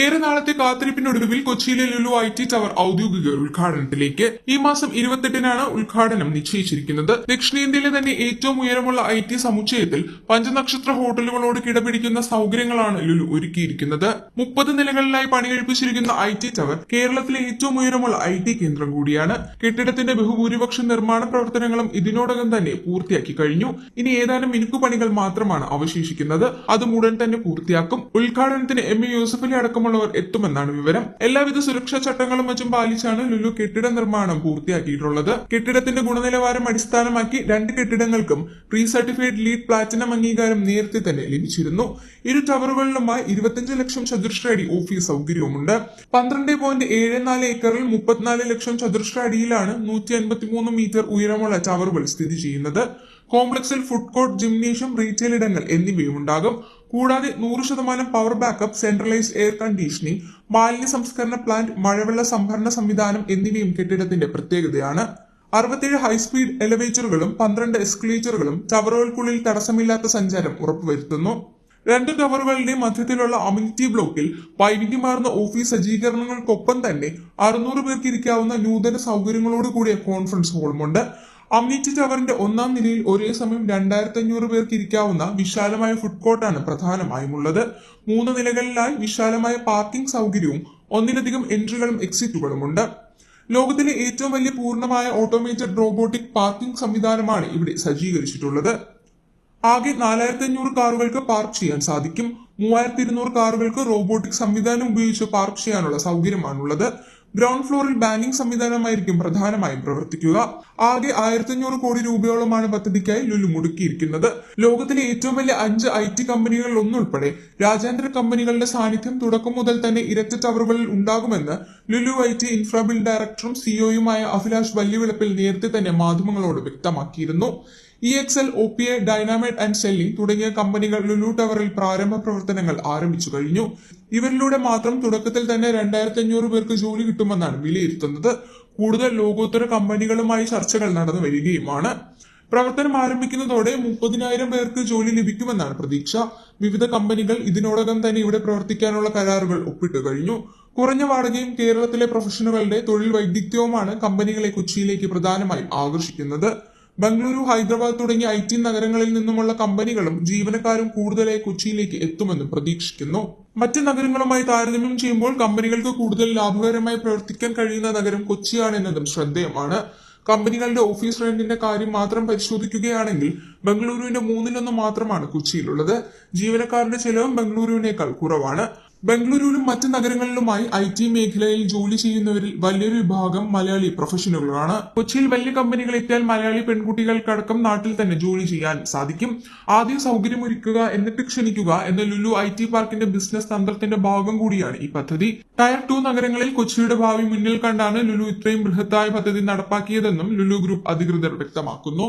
ഏറെ നാളത്തെ കാത്തിരിപ്പിനൊടുവിൽ കൊച്ചിയിലെ ലുലു ഐ ടി ടവർ ഔദ്യോഗിക ഉദ്ഘാടനത്തിലേക്ക് ഈ മാസം ഇരുപത്തെട്ടിനാണ് ഉദ്ഘാടനം നിശ്ചയിച്ചിരിക്കുന്നത്. ദക്ഷിണേന്ത്യയിലെ തന്നെ ഏറ്റവും ഉയരമുള്ള ഐ ടി സമുച്ചയത്തിൽ പഞ്ചനക്ഷത്ര ഹോട്ടലുകളോട് കിടപിടിക്കുന്ന സൗകര്യങ്ങളാണ് ലുലു ഒരുക്കിയിരിക്കുന്നത്. മുപ്പത് നിലകളിലായി പണികഴിപ്പിച്ചിരിക്കുന്ന ഐ ടി ടവർ കേരളത്തിലെ ഏറ്റവും ഉയരമുള്ള ഐ ടി കേന്ദ്രം കൂടിയാണ്. കെട്ടിടത്തിന്റെ ബഹുഭൂരിപക്ഷം നിർമ്മാണ പ്രവർത്തനങ്ങളും ഇതിനോടകം തന്നെ പൂർത്തിയാക്കി കഴിഞ്ഞു. ഇനി ഏതാനും മിനുക്കുപണികൾ മാത്രമാണ് അവശേഷിക്കുന്നത്. അതും ഉടൻ തന്നെ പൂർത്തിയാക്കും. ഉദ്ഘാടനത്തിന് എം എ യൂസഫലി അലി അടക്കമുള്ളവർ എത്തുമെന്നാണ് വിവരം. എല്ലാവിധ സുരക്ഷാ ചട്ടങ്ങളും മറ്റും പാലിച്ചാണ് ലുലു കെട്ടിട നിർമ്മാണം പൂർത്തിയാക്കിയിട്ടുള്ളത്. കെട്ടിടത്തിന്റെ ഗുണനിലവാരം അടിസ്ഥാനമാക്കി രണ്ട് കെട്ടിടങ്ങൾക്കും പ്രീ സർട്ടിഫൈഡ് ലീഡ് പ്ലാറ്റിനം അംഗീകാരം നേരത്തെ തന്നെ ലഭിച്ചിരുന്നു. ഇരു ടവറുകളിലുമായി ഇരുപത്തിയഞ്ച് ലക്ഷം ചതുരശ്ര അടി ഓഫീസ് സൗകര്യവുമുണ്ട്. പന്ത്രണ്ട് പോയിന്റ് ഏഴ് നാല് ഏക്കറിൽ മുപ്പത്തിനാല് ലക്ഷം ചതുരശ്ര അടിയിലാണ് നൂറ്റി അൻപത്തിമൂന്ന് മീറ്റർ ഉയരമുള്ള ടവറുകൾ സ്ഥിതി ചെയ്യുന്നത്. കോംപ്ലക്സിൽ ഫുഡ് കോർട്ട് ജിംനേഷ്യം റീറ്റെയിൽ ഇടങ്ങൾ എന്നിവയും ഉണ്ടാകും കൂടാതെ നൂറ് ശതമാനം power backup centralise air conditioning മാലിന്യ സംസ്കരണ പ്ലാന്റ് മഴവെള്ള സംഭരണ സംവിധാനം എന്നിവയും കെട്ടിടത്തിന്റെ പ്രത്യേകതയാണ്. അറുപത്തേഴ് ഹൈസ്പീഡ് എലവേറ്ററുകളും പന്ത്രണ്ട് എസ്കലേറ്ററുകളും ടവറുകൾക്കുള്ളിൽ തടസ്സമില്ലാത്ത സഞ്ചാരം ഉറപ്പുവരുത്തുന്നു. രണ്ട് ടവറുകളുടെ മധ്യത്തിലുള്ള അമ്യൂണിറ്റി ബ്ലോക്കിൽ വൈവിധ്യമാർന്ന ഓഫീസ് സജ്ജീകരണങ്ങൾക്കൊപ്പം തന്നെ അറുന്നൂറ് പേർക്ക് ഇരിക്കാവുന്ന നൂതന സൗകര്യങ്ങളോട് കൂടിയ കോൺഫറൻസ് ഹോളുമുണ്ട് അമ്യൂണിറ്റി ടവറിന്റെ ഒന്നാം നിലയിൽ ഒരേ സമയം രണ്ടായിരത്തി അഞ്ഞൂറ് പേർക്ക് ഇരിക്കാവുന്ന വിശാലമായ ഫുഡ് കോർട്ടാണ് പ്രധാനമായും ഉള്ളത്. മൂന്ന് നിലകളിലായി വിശാലമായ പാർക്കിംഗ് സൗകര്യവും ഒന്നിലധികം എൻട്രികളും എക്സിറ്റുകളും ഉണ്ട്. ലോകത്തിലെ ഏറ്റവും വലിയ പൂർണമായ ഓട്ടോമേറ്റഡ് റോബോട്ടിക് പാർക്കിംഗ് സംവിധാനമാണ് ഇവിടെ സജ്ജീകരിച്ചിട്ടുള്ളത്. ആകെ നാലായിരത്തി അഞ്ഞൂറ് കാറുകൾക്ക് പാർക്ക് ചെയ്യാൻ സാധിക്കും. മൂവായിരത്തി ഇരുന്നൂറ് കാറുകൾക്ക് റോബോട്ടിക് സംവിധാനം ഉപയോഗിച്ച് പാർക്ക് ചെയ്യാനുള്ള സൗകര്യമാണുള്ളത്. ഗ്രൗണ്ട് ഫ്ലോറിൽ ബാങ്കിംഗ് സംവിധാനമായിരിക്കും പ്രധാനമായും പ്രവർത്തിക്കുക. ആകെ ആയിരത്തഞ്ഞൂറ് കോടി രൂപയോളമാണ് പദ്ധതിക്കായി ലുലു മുടക്കിയിരിക്കുന്നത്. ലോകത്തിലെ ഏറ്റവും വലിയ അഞ്ച് ഐ ടി കമ്പനികളിൽ ഒന്നുൾപ്പെടെ രാജ്യാന്തര കമ്പനികളുടെ സാന്നിധ്യം തുടക്കം മുതൽ തന്നെ ഇരട്ട ടവറുകളിൽ ഉണ്ടാകുമെന്ന് ലുലു ഐ ടി ഇൻഫ്രാബിൽ ഡയറക്ടറും സിഇഒയുമായ അഭിലാഷ് വല്യവിളപ്പിൽ നേരത്തെ തന്നെ മാധ്യമങ്ങളോട് വ്യക്തമാക്കിയിരുന്നു. E X L O P A dynamite and സെല്ലി തുടങ്ങിയ കമ്പനികൾ ലുലു ടവറിൽ പ്രാരംഭ പ്രവർത്തനങ്ങൾ ആരംഭിച്ചു കഴിഞ്ഞു. ഇവരിലൂടെ മാത്രം തുടക്കത്തിൽ തന്നെ രണ്ടായിരത്തി അഞ്ഞൂറ് പേർക്ക് ജോലി കിട്ടുമെന്നാണ് വിലയിരുത്തുന്നത്. കൂടുതൽ ലോകോത്തര കമ്പനികളുമായി ചർച്ചകൾ നടന്നു വരികയുമാണ്. പ്രവർത്തനം ആരംഭിക്കുന്നതോടെ മുപ്പതിനായിരം പേർക്ക് ജോലി ലഭിക്കുമെന്നാണ് പ്രതീക്ഷ. വിവിധ കമ്പനികൾ ഇതിനോടകം തന്നെ ഇവിടെ പ്രവർത്തിക്കാനുള്ള കരാറുകൾ ഒപ്പിട്ടു കഴിഞ്ഞു. കുറഞ്ഞ വാടകയും കേരളത്തിലെ പ്രൊഫഷണലുകളുടെ തൊഴിൽ വൈദഗ്ധ്യവുമാണ് കമ്പനികളെ കൊച്ചിയിലേക്ക് പ്രധാനമായും ആകർഷിക്കുന്നത്. ബംഗളൂരു ഹൈദരാബാദ് തുടങ്ങിയ ഐ ടി നഗരങ്ങളിൽ നിന്നുമുള്ള കമ്പനികളും ജീവനക്കാരും കൂടുതലായി കൊച്ചിയിലേക്ക് എത്തുമെന്ന് പ്രതീക്ഷിക്കുന്നു. മറ്റ് നഗരങ്ങളുമായി താരതമ്യം ചെയ്യുമ്പോൾ കമ്പനികൾക്ക് കൂടുതൽ ലാഭകരമായി പ്രവർത്തിക്കാൻ കഴിയുന്ന നഗരം കൊച്ചിയാണെന്നതും ശ്രദ്ധേയമാണ്. കമ്പനികളുടെ ഓഫീസ് റെന്റിന്റെ കാര്യം മാത്രം പരിശോധിക്കുകയാണെങ്കിൽ ബംഗളൂരുവിന്റെ മൂന്നിലൊന്ന് മാത്രമാണ് കൊച്ചിയിലുള്ളത്. ജീവനക്കാരുടെ ചെലവും ബംഗളൂരുവിനേക്കാൾ കുറവാണ്. ബംഗളൂരുവിലും മറ്റ് നഗരങ്ങളിലുമായി ഐ ടി മേഖലയിൽ ജോലി ചെയ്യുന്നവരിൽ വലിയൊരു വിഭാഗം മലയാളി പ്രൊഫഷണലുകളാണ് കൊച്ചിയിൽ വലിയ കമ്പനികൾ എത്തിയാൽ മലയാളി പെൺകുട്ടികൾക്കടക്കം നാട്ടിൽ തന്നെ ജോലി ചെയ്യാൻ സാധിക്കും. ആദ്യം സൗകര്യമൊരുക്കുക എന്നിട്ട് ക്ഷണിക്കുക എന്ന ലുലു ഐ ടി പാർക്കിന്റെ ബിസിനസ് തന്ത്രത്തിന്റെ ഭാഗം കൂടിയാണ് ഈ പദ്ധതി. ടയർ ടു നഗരങ്ങളിൽ കൊച്ചിയുടെ ഭാവി മുന്നിൽ കണ്ടാണ് ലുലു ഇത്രയും ബൃഹത്തായ പദ്ധതി നടപ്പാക്കിയതെന്നും ലുലു ഗ്രൂപ്പ് അധികൃതർ വ്യക്തമാക്കുന്നു.